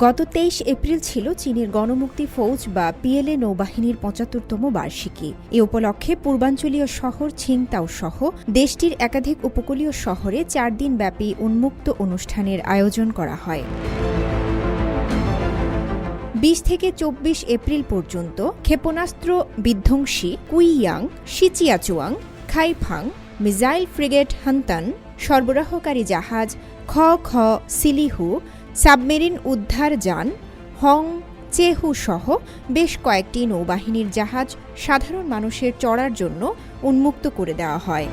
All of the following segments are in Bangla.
গত তেইশ এপ্রিল ছিল চীনের গণমুক্তি ফৌজ বা পিএলএ নৌবাহিনীর পঁচাত্তরতম বার্ষিকী। এ উপলক্ষে পূর্বাঞ্চলীয় শহর ছিংতাও সহ দেশটির একাধিক উপকূলীয় শহরে চার দিন ব্যাপী উন্মুক্ত অনুষ্ঠানের আয়োজন করা হয়। বিশ থেকে চব্বিশ এপ্রিল পর্যন্ত ক্ষেপণাস্ত্র বিধ্বংসী কুইয়াং সিচিয়াচুয়াং খাইফাং, মিসাইল ফ্রিগেট হান্তান, সরবরাহকারী জাহাজ খ খ সিলিহু সাবমেরিন উদ্ধার যান হং চেহু সহ বেশ কয়েকটি নৌবাহিনীর জাহাজ সাধারণ মানুষের চড়ার জন্য উন্মুক্ত করে দেওয়া হয়।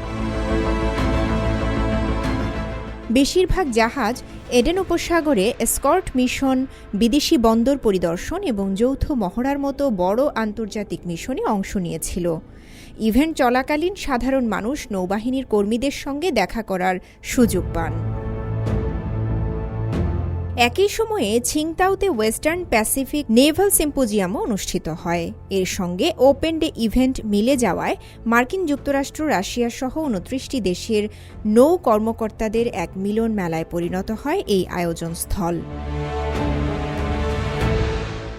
বেশিরভাগ জাহাজ এডেন উপসাগরে এসকর্ট মিশন, বিদেশি বন্দর পরিদর্শন এবং যৌথ মহড়ার মতো বড় আন্তর্জাতিক মিশনে অংশ নিয়েছিল। ইভেন্ট চলাকালীন সাধারণ মানুষ নৌবাহিনীর কর্মীদের সঙ্গে দেখা করার সুযোগ পান। একই সময়ে ছিংতাওতে ওয়েস্টার্ন প্যাসিফিক নেভাল সিম্পোজিয়ামও অনুষ্ঠিত হয়। এর সঙ্গে ওপেন ডে ইভেন্ট মিলে যাওয়ায় মার্কিন যুক্তরাষ্ট্র রাশিয়া সহ উনত্রিশটি দেশের নৌ কর্মকর্তাদের এক মিলন মেলায় পরিণত হয় এই আয়োজন স্থল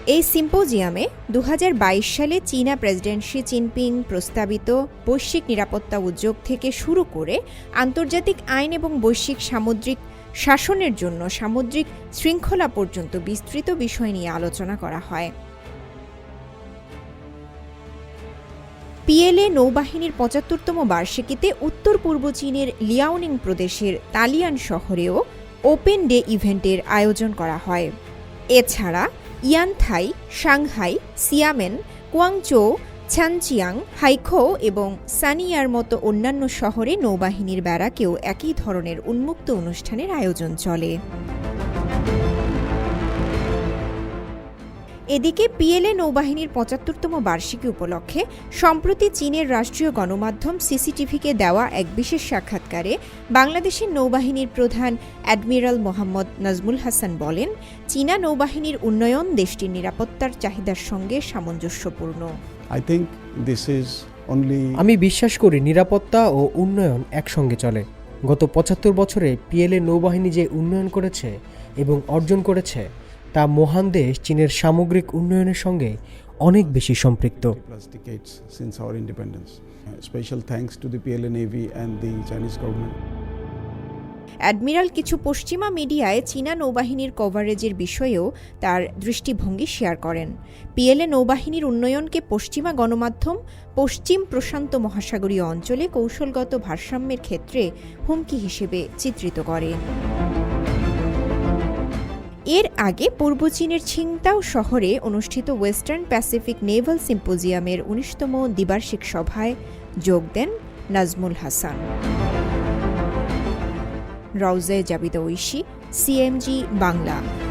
এই সিম্পোজিয়ামে দু হাজার বাইশ সালে চীনা প্রেসিডেন্ট শি জিনপিং প্রস্তাবিত বৈশ্বিক নিরাপত্তা উদ্যোগ থেকে শুরু করে আন্তর্জাতিক আইন এবং বৈশ্বিক সামুদ্রিক শাসনের জন্য সামুদ্রিক শৃঙ্খলা পর্যন্ত বিস্তৃত বিষয় নিয়ে আলোচনা করা হয়। পিএলএ নৌবাহিনীর পঁচাত্তরতম বার্ষিকীতে উত্তর পূর্ব চীনের লিয়াওনিং প্রদেশের তালিয়ান শহরেও ওপেন ডে ইভেন্টের আয়োজন করা হয়। এছাড়া ইয়ানথাই, সাংহাই, সিয়ামেন, কুয়াংচৌ ছানচিয়াং হাইখো এবং সানিয়ার মতো অন্যান্য শহরে নৌবাহিনীর ব্যারাকেও একই ধরনের উন্মুক্ত অনুষ্ঠানের আয়োজন চলে। এদিকে পিএলএ নৌবাহিনীর পঁচাত্তরতম বার্ষিকী উপলক্ষে সম্প্রতি চীনের রাষ্ট্রীয় গণমাধ্যম সিসিটিভিকে দেওয়া এক বিশেষ সাক্ষাৎকারে বাংলাদেশের নৌবাহিনীর প্রধান অ্যাডমিরাল মোহাম্মদ নাজমুল হাসান বলেন, চীনা নৌবাহিনীর উন্নয়ন দেশটির নিরাপত্তার চাহিদার সঙ্গে সামঞ্জস্যপূর্ণ। আমি বিশ্বাস করি নিরাপত্তা ও উন্নয়ন একসঙ্গে চলে। গত পঁচাত্তর বছরে পিএলএ নৌবাহিনী যে উন্নয়ন করেছে এবং অর্জন করেছে তা মহান দেশ চীনের সামগ্রিক উন্নয়নের সঙ্গে অনেক বেশি সম্পৃক্ত। Plus decades since our independence. Uh, Special thanks to the admiral কিছু পশ্চিমা মিডিয়ায় চীনা নৌবাহিনীর কভারেজের বিষয়েও তার দৃষ্টিভঙ্গি শেয়ার করেন। পিএলএ নৌবাহিনীর উন্নয়নকে পশ্চিমা গণমাধ্যম, পশ্চিম প্রশান্ত মহাসাগরীয় অঞ্চলে কৌশলগত ভারসাম্যের ক্ষেত্রে হুমকি হিসেবে চিত্রিত করে। এর আগে পূর্ব চীনের ছিংতাও শহরে অনুষ্ঠিত ওয়েস্টার্ন প্যাসিফিক নেভাল সিম্পোজিয়ামের উনিশতম দ্বিবার্ষিক সভায় যোগ দেন নাজমুল হাসান। রওজে জাবিদ ঐশী সিএমজি বাংলা।